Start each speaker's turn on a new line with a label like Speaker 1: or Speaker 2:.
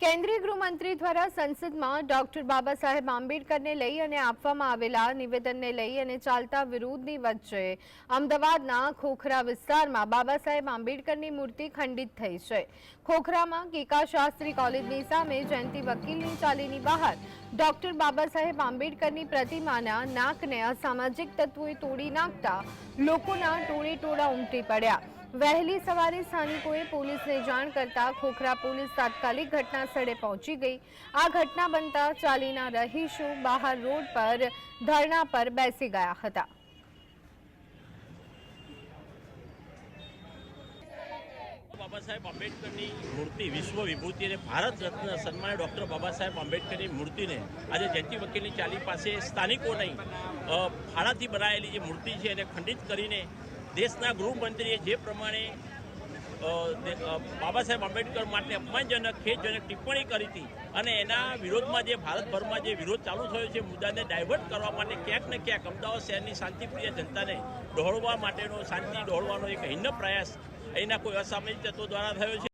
Speaker 1: કેન્દ્રીય ગૃહમંત્રી દ્વારા સંસદમાં ડોક્ટર બાબા સાહેબ આંબેડકરને લઈ અને આપવામાં આવેલા નિવેદનને લઈ અને ચાલતા વિરોધની વચ્ચે અમદાવાદના ખોખરા વિસ્તારમાં બાબા સાહેબ આંબેડકરની મૂર્તિ ખંડિત થઈ છે. ખોખરામાં ગીકા શાસ્ત્રી કોલેજની સામે જયંતિ વકીલની ચાલીની બહાર ડોક્ટર બાબા સાહેબ આંબેડકરની પ્રતિમાના નાકને અસામાજિક તત્વોએ તોડી નાખતા લોકોના ટોળે ટોળા ઉમટી પડ્યા. વહેલી સવારે સ્થાનિકોએ પોલીસને જાણ કરતા ખોખરા પોલીસ તાત્કાલિક ઘટના પહોંચી ગઈ. આ ઘટના બનતા ચાલીના રહીશો બહાર રોડ પર ધરણા પર બેસી ગયા હતા.
Speaker 2: બાબા સાહેબ આંબેડકરની મૂર્તિ વિશ્વ વિભૂતિ અને ભારત રત્ન સન્માન ડૉક્ટર બાબા સાહેબ આંબેડકરની મૂર્તિને આજે જયંતિ વકીલની ચાલી પાસે સ્થાનિકોની અ, ફાળાથી બનાવેલી જે મૂર્તિ છે એને ખંડિત કરીને દેશના ગૃહમંત્રીએ જે પ્રમાણે બાબા સાહેબ આંબેડકર માટે અપમાનજનક, ખેદજનક ટિપ્પણી કરી હતી અને એના વિરોધમાં જે ભારતભરમાં જે વિરોધ ચાલુ થયો છે, મુદ્દાને ડાયવર્ટ કરવા માટે ક્યાંક ને ક્યાંક અમદાવાદ શહેરની શાંતિપ્રિય જનતાને દોડવા માટેનો, શાંતિ દોડવાનો એક હિન્ન પ્રયાસ અહીંના કોઈ અસામાજિક તત્વો દ્વારા થયો છે.